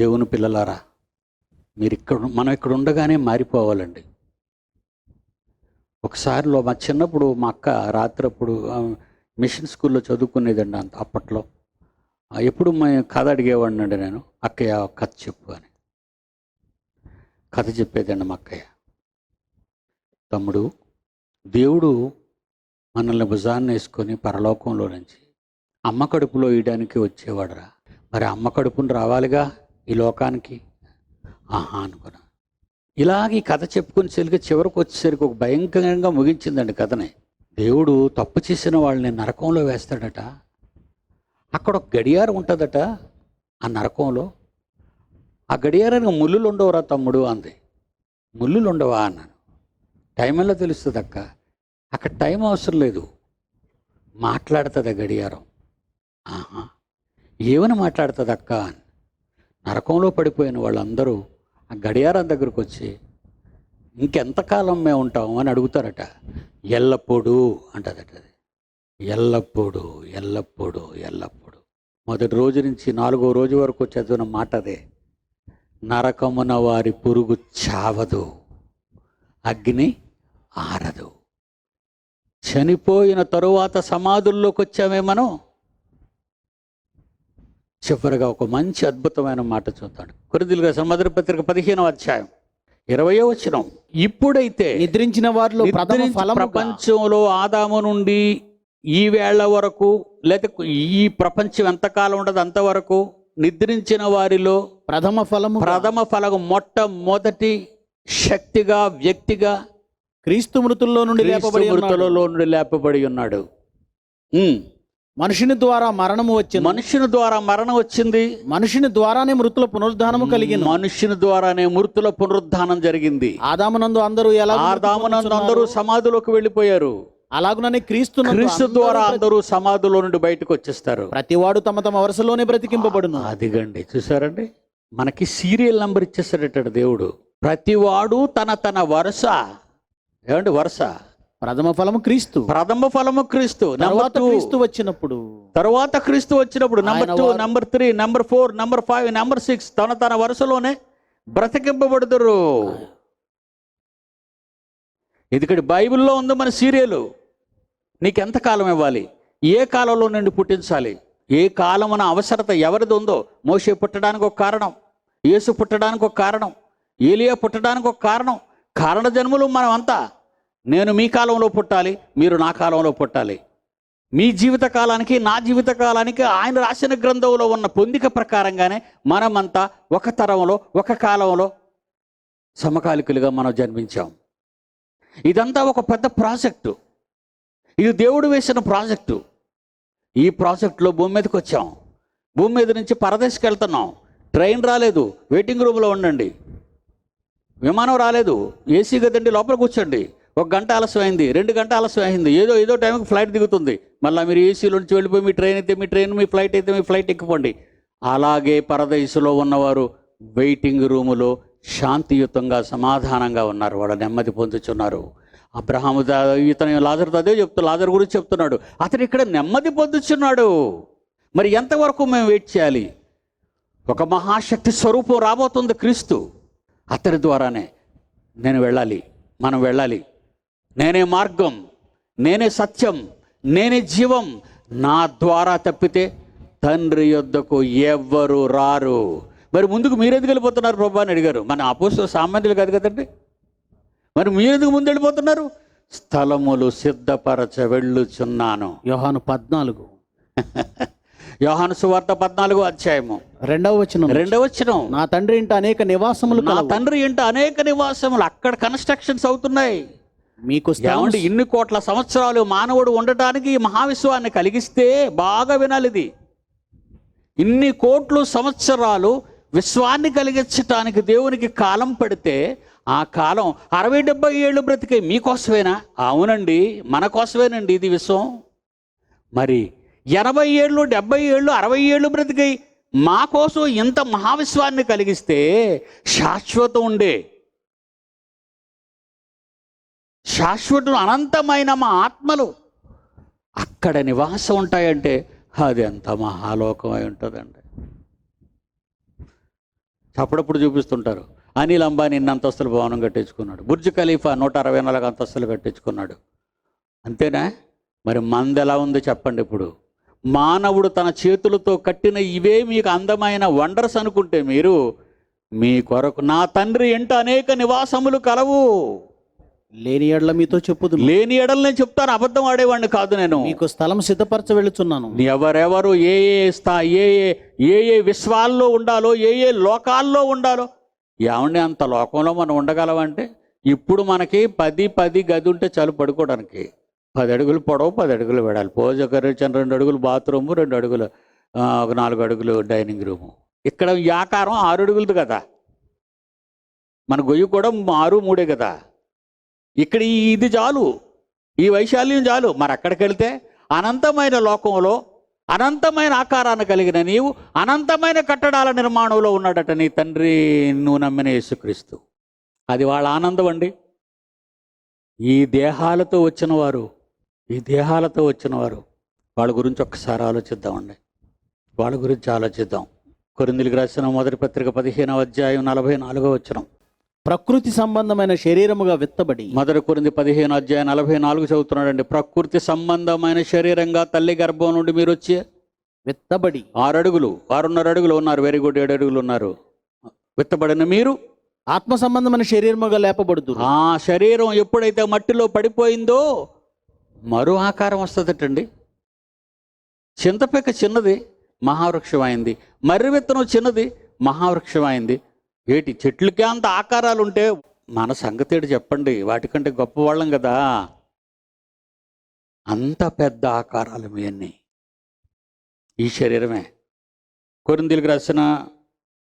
దేవుని పిల్లలారా మీరు ఇక్కడ మనం ఇక్కడ ఉండగానే మారిపోవాలండి. ఒకసారిలో మా చిన్నప్పుడు మా అక్క రాత్రప్పుడు మిషన్ స్కూల్లో చదువుకునేదండి అంత అప్పట్లో. ఎప్పుడు మా కథ అడిగేవాడిని అండి నేను అక్కయ్య కథ చెప్పు అని. కథ చెప్పేదండి మా అక్కయ్య. తమ్ముడు దేవుడు మనల్ని భుజాన్ని వేసుకొని పరలోకంలో నుంచి అమ్మ కడుపులో వేయడానికి వచ్చేవాడురా. మరి అమ్మ కడుపును రావాలిగా? ఈ లోకానికి ఆహా అనుకున్నా. ఇలాగ ఈ కథ చెప్పుకొని చెలిగి చివరికి వచ్చేసరికి ఒక భయంకరంగా ముగించిందండి కథని. దేవుడు తప్పు చేసిన వాళ్ళని నరకంలో వేస్తాడట. అక్కడ ఒక గడియారం ఉంటుందట ఆ నరకంలో. ఆ గడియారానికి ముళ్ళులు ఉండవురా తమ్ముడు అంది. ముళ్ళులు ఉండవా అన్నాను. టైం ఎలా తెలుస్తుంది అక్క? అక్కడ టైం అవసరం లేదు. మాట్లాడుతుంది గడియారం. ఆహా. ఏమని మాట్లాడుతుంది అక్క అని. నరకంలో పడిపోయిన వాళ్ళందరూ ఆ గడియారం దగ్గరకు వచ్చి ఇంకెంతకాలం మేము ఉంటాం అని అడుగుతారట. ఎల్లప్పుడూ అంటదట అది. ఎల్లప్పుడూ ఎల్లప్పుడూ ఎల్లప్పుడూ. మొదటి రోజు నుంచి నాలుగో రోజు వరకు చదివిన మాట అదే. నరకమున వారి పురుగు చావదు అగ్ని ఆరదు. చనిపోయిన తరువాత సమాధుల్లోకి వచ్చామే మనం? చివరిగా ఒక మంచి అద్భుతమైన మాట చూద్దాడు కొరిదిలుగా సముద్ర పత్రిక పదిహేనవ అధ్యాయం ఇరవయో వచనం ఇప్పుడైతే నిద్రించిన వారిలో ప్రపంచంలో ఆదాము నుండి ఈ వేళ వరకు లేకపోతే ఈ ప్రపంచం ఎంతకాలం ఉండదు అంతవరకు నిద్రించిన వారిలో ప్రథమ ఫలము ప్రథమ ఫలము మొట్టమొదటి శక్తిగా వ్యక్తిగా క్రీస్తు మృతుల్లో నుండి లేపబడి. మృతులలో నుండి లేపబడి ఉన్నాడు. మనుషుని ద్వారా మరణము వచ్చింది. మనుషుని ద్వారా మరణం వచ్చింది. మనుషుని ద్వారానే మృతుల పునరుద్ధానము కలిగిన మనుషుని ద్వారానే మృతుల పునరుద్ధానం జరిగింది. ఆదామునందు అందరూ ఎలా ఆదామునందు అందరూ సమాధిలోకి వెళ్ళిపోయారు. అలాగుననే క్రీస్తు క్రీస్తు ద్వారా అందరూ సమాధిలో నుండి బయటకు వచ్చేస్తారు. ప్రతివాడు తమ తమ వరుసలోనే బ్రతికింపబడును. అదిగండి చూసారండి మనకి సీరియల్ నంబర్ ఇచ్చేస్తాడట దేవుడు. ప్రతివాడు తన తన వరుస. ఏమండి వరుస? ప్రథమ ఫలము క్రీస్తు. ప్రథమ ఫలము క్రీస్తు. తర్వాత క్రీస్తు వచ్చినప్పుడు. తర్వాత క్రీస్తు వచ్చినప్పుడు. Number two number three number four number five number six తన తన వరుసలోనే బ్రతికింపబడుదురు. ఎందుకంటే బైబిల్లో ఉంది మన సీరియలు. నీకు ఎంత కాలం ఇవ్వాలి? ఏ కాలంలో నుండి పుట్టించాలి? ఏ కాలమున అవసరత ఎవరిది ఉందో? మోషే పుట్టడానికి ఒక కారణం. యేసు పుట్టడానికి ఒక కారణం. ఏలియా పుట్టడానికి ఒక కారణం. కారణ జన్మలు మనం అంతా నేను మీ కాలంలో పుట్టాలి మీరు నా కాలంలో పుట్టాలి. మీ జీవిత కాలానికి నా జీవిత కాలానికి ఆయన రాసిన గ్రంథంలో ఉన్న పొందిక ప్రకారంగానే మనమంతా ఒక తరంలో ఒక కాలంలో సమకాలికులుగా మనం జన్మించాం. ఇదంతా ఒక పెద్ద ప్రాజెక్టు. ఇది దేవుడు వేసిన ప్రాజెక్టు. ఈ ప్రాజెక్టులో భూమి మీదకి వచ్చాం. భూమి మీద నుంచి పరదేశ్కి వెళ్తున్నాం. ట్రైన్ రాలేదు. వెయిటింగ్ రూమ్లో ఉండండి. విమానం రాలేదు. ఏసీ గదండి లోపల కూర్చోండి. ఒక గంట ఆలస్యం అయింది రెండు గంట ఆలస్యం అయింది ఏదో ఏదో టైంకి ఫ్లైట్ దిగుతుంది. మళ్ళీ మీరు ఏసీలో నుంచి వెళ్ళిపోయి మీ ట్రైన్ అయితే మీ ట్రైన్ మీ ఫ్లైట్ అయితే మీ ఫ్లైట్ ఎక్కిపోండి. అలాగే పరదేశంలో ఉన్నవారు వెయిటింగ్ రూములో శాంతియుతంగా సమాధానంగా ఉన్నారు. వాళ్ళ నెమ్మది పొందుతున్నారు అబ్రహాము ఇతను లాజర్ అదే చెప్తూ లాజర్ గురించి చెప్తున్నాడు. అతను ఇక్కడ నెమ్మది పొందుతున్నాడు మరి ఎంతవరకు మేము వెయిట్ చేయాలి? ఒక మహాశక్తి స్వరూపం రాబోతుంది క్రీస్తు. అతని ద్వారానే నేను వెళ్ళాలి మనం వెళ్ళాలి. నేనే మార్గం నేనే సత్యం నేనే జీవం. నా ద్వారా తప్పితే తండ్రి యొద్దకు ఎవ్వరు రారు. మరి ముందుకు మీరెందుకు వెళ్ళిపోతున్నారు ప్రభా అని అడిగారు. మన అపోస సామాన్యులు కాదు కదండి? మరి మీరెందుకు ముందు వెళ్ళిపోతున్నారు? స్థలములు సిద్ధపరచ వెళ్ళుచున్నాను. యోహాను పద్నాలుగు. యోహాను సువార్త పద్నాలుగో అధ్యాయము. రెండవ వచనం రెండవ వచనం. నా తండ్రి ఇంట అనేక నివాసములు నా తండ్రి ఇంట అనేక నివాసములు. అక్కడ కన్స్ట్రక్షన్స్ అవుతున్నాయి. మీకు స్థలం ఏమంటే ఇన్ని కోట్ల సంవత్సరాలు మానవుడు ఉండటానికి ఈ మహావిశ్వాన్ని కలిగిస్తే బాగా వినాలి ఇది ఇన్ని కోట్లు సంవత్సరాలు విశ్వాన్ని కలిగించటానికి దేవునికి కాలం పడితే ఆ కాలం అరవై డెబ్బై ఏళ్ళు బ్రతికే మీకోసమేనా? అవునండి మన కోసమేనండి ఇది విశ్వం. మరి ఎనభై ఏళ్ళు డెబ్బై ఏళ్ళు అరవై ఏళ్ళు బ్రతికాయి మా కోసం ఇంత మహావిశ్వాన్ని కలిగిస్తే శాశ్వతం ఉండే. శాశ్వతం అనంతమైన మా ఆత్మలు. అక్కడ నివాసం ఉంటాయంటే అది ఎంత మహాలోకం అయి ఉంటుందండి. అప్పుడప్పుడు చూపిస్తుంటారు. అనిల్ అంబానీ ఇన్ని అంతస్తుల భవనం కట్టించుకున్నాడు. బుర్జ్ ఖలీఫా నూట అరవై నాలుగు అంతస్తులు కట్టించుకున్నాడు. అంతేనా? మరి మంది ఎలా చెప్పండి ఇప్పుడు. మానవుడు తన చేతులతో కట్టిన ఇవే మీకు అందమైన వండర్స్ అనుకుంటే మీరు మీ కొరకు నా తండ్రి ఎంట అనేక నివాసములు కలవు. లేని ఎడల మీతో చెప్పుదు లేని ఎడలు నేను చెప్తాను అబద్ధం ఆడేవాడిని కాదు నేను. మీకు స్థలం సిద్ధపరచ వెళుచున్నాను. ఎవరెవరు ఏ ఏ స్థా ఏ ఏ ఏ ఏ విశ్వాల్లో ఉండాలో ఏ ఏ లోకాల్లో ఉండాలో ఏమండి అంత లోకంలో మనం ఉండగలమంటే? ఇప్పుడు మనకి పది పది గది ఉంటే చాలు పడుకోవడానికి. పది అడుగులు పొడవు పది అడుగులు పెడాలి పోజ కరీచన్ రెండు అడుగులు బాత్రూము రెండు అడుగులు ఒక నాలుగు అడుగులు డైనింగ్ రూము. ఇక్కడ ఈ ఆకారం ఆరు అడుగులది కదా. మన గొయ్యి కూడా ఆరు మూడే కదా. ఇక్కడ ఈ ఇది చాలు. ఈ వైశాల్యం చాలు. మరి అక్కడికి వెళ్తే అనంతమైన లోకంలో అనంతమైన ఆకారాన్ని కలిగిన నీవు అనంతమైన కట్టడాల నిర్మాణంలో ఉన్నాడట నీ తండ్రి నువ్వు నమ్మిన యేసుక్రీస్తు. అది వాళ్ళ ఆనందం అండి. ఈ దేహాలతో వచ్చిన వారు ఈ దేహాలతో వచ్చిన వారు వాళ్ళ గురించి ఒక్కసారి ఆలోచిద్దామండి వాళ్ళ గురించి ఆలోచిద్దాం. కొరిందులకు రాసిన మొదటి పత్రిక పదిహేనవ అధ్యాయం నలభై నాలుగో వచ్చినాం ప్రకృతి సంబంధమైన శరీరముగా విత్తబడి మొదటి కొరింది పదిహేను అధ్యాయం నలభై నాలుగు చదువుతున్నాడండి ప్రకృతి సంబంధమైన శరీరంగా తల్లి గర్భం నుండి మీరు వచ్చి విత్తబడి ఆరు అడుగులు ఆరున్నర అడుగులు ఉన్నారు వెరీ గుడ్ ఏడు అడుగులు ఉన్నారు. విత్తబడిన మీరు? ఆత్మ సంబంధమైన శరీరముగా లేపబడుదు ఆ శరీరం ఎప్పుడైతే మట్టిలో పడిపోయిందో మరో ఆకారం వస్తుందటండి. చింతపిక్క చిన్నది మహావృక్షం అయింది. మర్రి విత్తనం చిన్నది మహావృక్షం అయింది. ఏటి చెట్లకే అంత ఆకారాలు ఉంటే మన సంగతి ఏంటి చెప్పండి? వాటికంటే గొప్పవాళ్ళం కదా. అంత పెద్ద ఆకారాలు మీ అన్నీ. ఈ శరీరమే. కొరిందీలకు రాసిన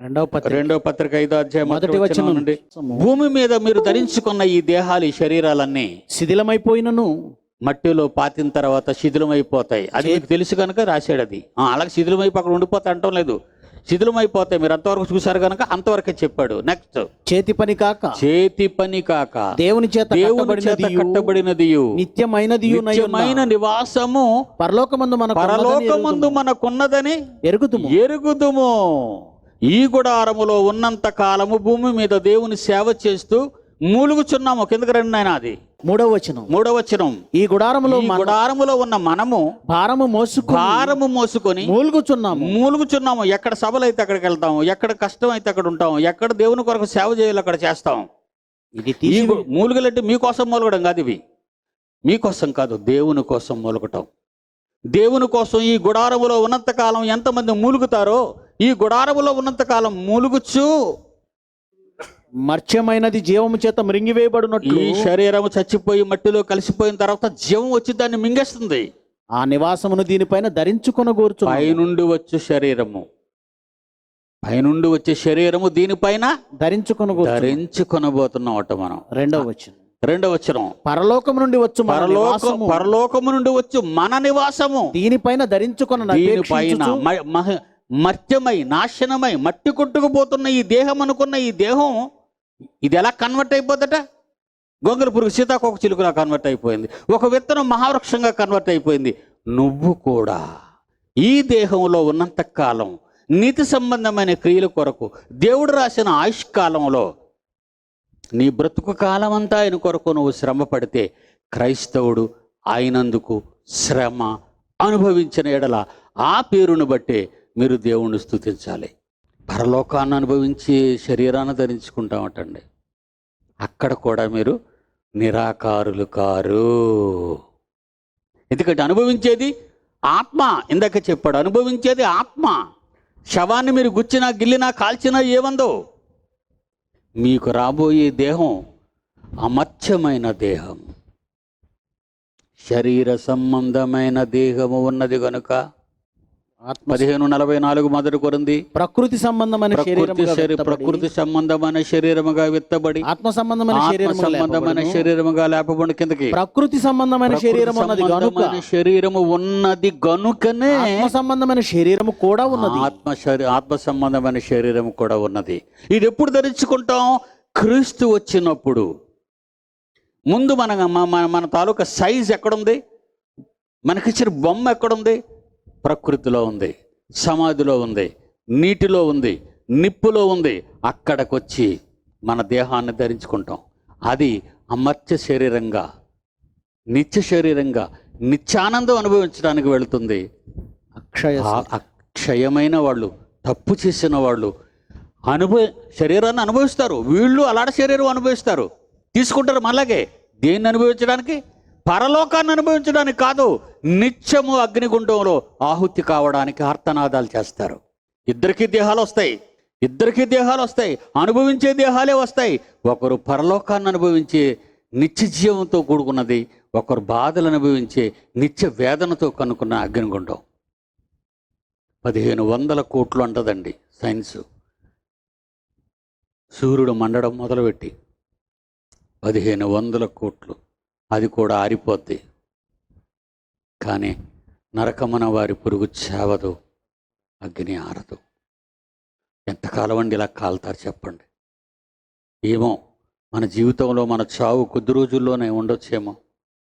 రెండవ పత్రిక. రెండో పత్రిక ఐదో అధ్యాయం మొదటి వచనం నుండి భూమి మీద మీరు ధరించుకున్న ఈ దేహాలు ఈ శరీరాలన్నీ శిథిలమైపోయినను. మట్టిలో పాతిన తర్వాత శిథిలమైపోతాయి. అది మీకు తెలుసు కనుక రాశాడు అది. అలాగే శిథిలమైపు అక్కడ ఉండిపోతాయి అంటం లేదు. శిథిలమైపోతాయి. మీరు అంతవరకు చూశారు కనుక అంతవరకే చెప్పాడు. నెక్స్ట్ చేతి పని కాక. చేతి పని కాక. దేవుని చేత దేవుని చేత కట్టబడినది నిత్యమైనది నిత్యమైన నివాసము పరలోకమందు మన పరలోకమందు మనకున్నదని ఎరుగుతుము ఎరుగుదుము. ఈ గుడారములో ఉన్నంత కాలము భూమి మీద దేవుని సేవ చేస్తూ మూలుగుచున్నాము. కిందకి రండి నాయన అది. మూడవ వచనం. మూడవ వచనం. ఈ గుడారములో గుడారములో ఉన్న మనము భారము మోసుకు భారము మోసుకొని మూలుగుచున్నాము. మూలుగుచున్నాము. ఎక్కడ సభలు అయితే అక్కడికి వెళ్తాము ఎక్కడ కష్టం అయితే అక్కడ ఉంటాము ఎక్కడ దేవుని కొరకు సేవ చేయాలి అక్కడ చేస్తాం ఇది మూలుగలంటే మీకోసం మూలగడం కాదు ఇవి. మీకోసం కాదు దేవుని కోసం మూలగటం. దేవుని కోసం ఈ గుడారములో ఉన్నంతకాలం ఎంతమంది మూలుగుతారో ఈ గుడారములో ఉన్నంతకాలం మూలుగుచ్చు మర్చ్యమైనది జీవము చేత మృంగివేయబడినట్లు ఈ శరీరము చచ్చిపోయి మట్టిలో కలిసిపోయిన తర్వాత జీవం వచ్చి దాన్ని మింగేస్తుంది. ఆ నివాసమును దీనిపైన ధరించుకొన కూర్చు పైనుండి వచ్చే శరీరము. పైనుండి వచ్చే శరీరము దీనిపైన ధరించుకొన ధరించుకొనబోతున్నామట మనం. రెండవ వచనం. రెండవ వచనం. పరలోకం నుండి వచ్చు మన పరలోకం నివాసము. పరలోకము నుండి వచ్చు మన నివాసము. దీనిపైన ధరించుకొన దీనిపైన మర్త్యమై నాశనమై మట్టి కొట్టుకుపోతున్న ఈ దేహం అనుకున్న ఈ దేహం ఇది ఎలా కన్వర్ట్ అయిపోద్దట? గొంగల పురుగు సీతాకోక చిలుకలా కన్వర్ట్ అయిపోయింది. ఒక విత్తనం మహావృక్షంగా కన్వర్ట్ అయిపోయింది. నువ్వు కూడా ఈ దేహంలో ఉన్నంత కాలం నీతి సంబంధమైన క్రియల కొరకు దేవుడు రాసిన ఆయుష్కాలంలో నీ బ్రతుకు కాలం అంతా ఆయన కొరకు నువ్వు శ్రమ పడితే క్రైస్తవుడు అయినందుకు శ్రమ అనుభవించిన ఎడల ఆ పేరును బట్టే మీరు దేవుణ్ణి స్థుతించాలి పరలోకాన్ని అనుభవించి శరీరాన్ని ధరించుకుంటామటండి. అక్కడ కూడా మీరు నిరాకారులు కారు. ఎందుకంటే అనుభవించేది ఆత్మ ఇందాక చెప్పాడు అనుభవించేది ఆత్మ. శవాన్ని మీరు గుచ్చినా గిల్లినా కాల్చినా ఏమందో మీకు రాబోయే దేహం అమత్యమైన దేహం. శరీర సంబంధమైన దేహము ఉన్నది కనుక ఆత్మ పదిహేను నలభై నాలుగు మొదటి కొరింది. ప్రకృతి సంబంధమైన ప్రకృతి శరీరముగా శరీ- విత్తబడి, ప్రకృతి సంబంధమైన శరీరముగా విత్తబడి ఆత్మ సంబంధమైన సంబంధమైన. శరీరముగా లేపబడి కిందకి. ప్రకృతి సంబంధమైన శరీరం ఉన్నది గనుక శరీరము ఉన్నది గనుకనే ఆత్మ సంబంధమైన శరీరము కూడా ఉన్నది. ఆత్మ ఆత్మ సంబంధమైన శరీరం కూడా ఉన్నది. ఇది ఎప్పుడు ధరించుకుంటాం? క్రీస్తు వచ్చినప్పుడు. ముందు మన మన తాలూకా సైజ్ ఎక్కడుంది? మనకిచ్చిన బొమ్మ ఎక్కడుంది? ప్రకృతిలో ఉంది సమాధిలో ఉంది నీటిలో ఉంది నిప్పులో ఉంది. అక్కడికొచ్చి మన దేహాన్ని ధరించుకుంటాం. అది అమర్త్య శరీరంగా నిత్య శరీరంగా నిత్యానందం అనుభవించడానికి వెళుతుంది. అక్షయ అక్షయమైన వాళ్ళు తప్పు చేసిన వాళ్ళు అనుభవ శరీరాన్ని అనుభవిస్తారు. వీళ్ళు అలాంటి శరీరం అనుభవిస్తారు. తీసుకుంటారు మళ్ళాగే. దేన్ని అనుభవించడానికి? పరలోకాన్ని అనుభవించడానికి కాదు నిత్యము అగ్నిగుండంలో ఆహుతి కావడానికి ఆర్తనాదాలు చేస్తారు. ఇద్దరికీ దేహాలు వస్తాయి ఇద్దరికీ దేహాలు వస్తాయి అనుభవించే దేహాలే వస్తాయి. ఒకరు పరలోకాన్ని అనుభవించే నిత్య జీవంతో కూడుకున్నది ఒకరు బాధలు అనుభవించే నిత్య వేదనతో కనుక్కున్న అగ్నిగుండం. పదిహేను వందల కోట్లు అంటదండి సైన్స్. సూర్యుడు మండడం మొదలుపెట్టి పదిహేను వందల కోట్లు. అది కూడా ఆరిపోద్ది. కానీ నరకమన వారి పురుగు చావదు అగ్ని ఆరదు. ఎంతకాలం అండి ఇలా కాలుతారు చెప్పండి. ఏమో మన జీవితంలో మన చావు కొద్ది రోజుల్లోనే ఉండొచ్చేమో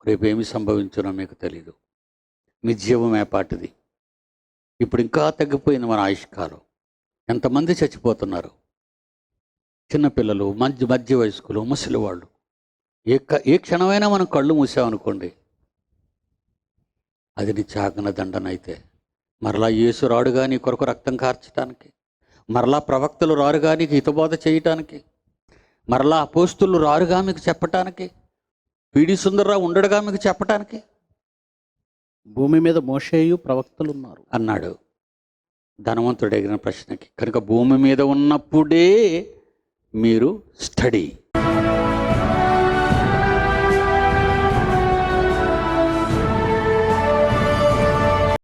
రేపు ఏమి సంభవించునో మీకు తెలీదు. మీ జీవం ఏపాటిది ఇప్పుడు ఇంకా తగ్గిపోయింది మన ఆయుష్కాలం. ఎంతమంది చచ్చిపోతున్నారు? చిన్నపిల్లలు మధ్య మధ్య వయస్కులు ముసలి వాళ్ళు ఏ ఏ క్షణమైనా మనం కళ్ళు మూసామనుకోండి అది నీ చాగన దండన అయితే మరలా యేసు రాడుగా నీ కొరకు రక్తం కార్చడానికి మరలా ప్రవక్తలు రారుగా నీకు హితబోధ చేయటానికి మరలా అపోస్తులు రారుగా మీకు చెప్పటానికి పీడి సుందర్రావు ఉండడుగా మీకు చెప్పటానికి. భూమి మీద మోషేయు ప్రవక్తలు ఉన్నారు అన్నాడు. ధనవంతుడు అడిగిన ప్రశ్నకి కనుక భూమి మీద ఉన్నప్పుడే మీరు స్టడీ.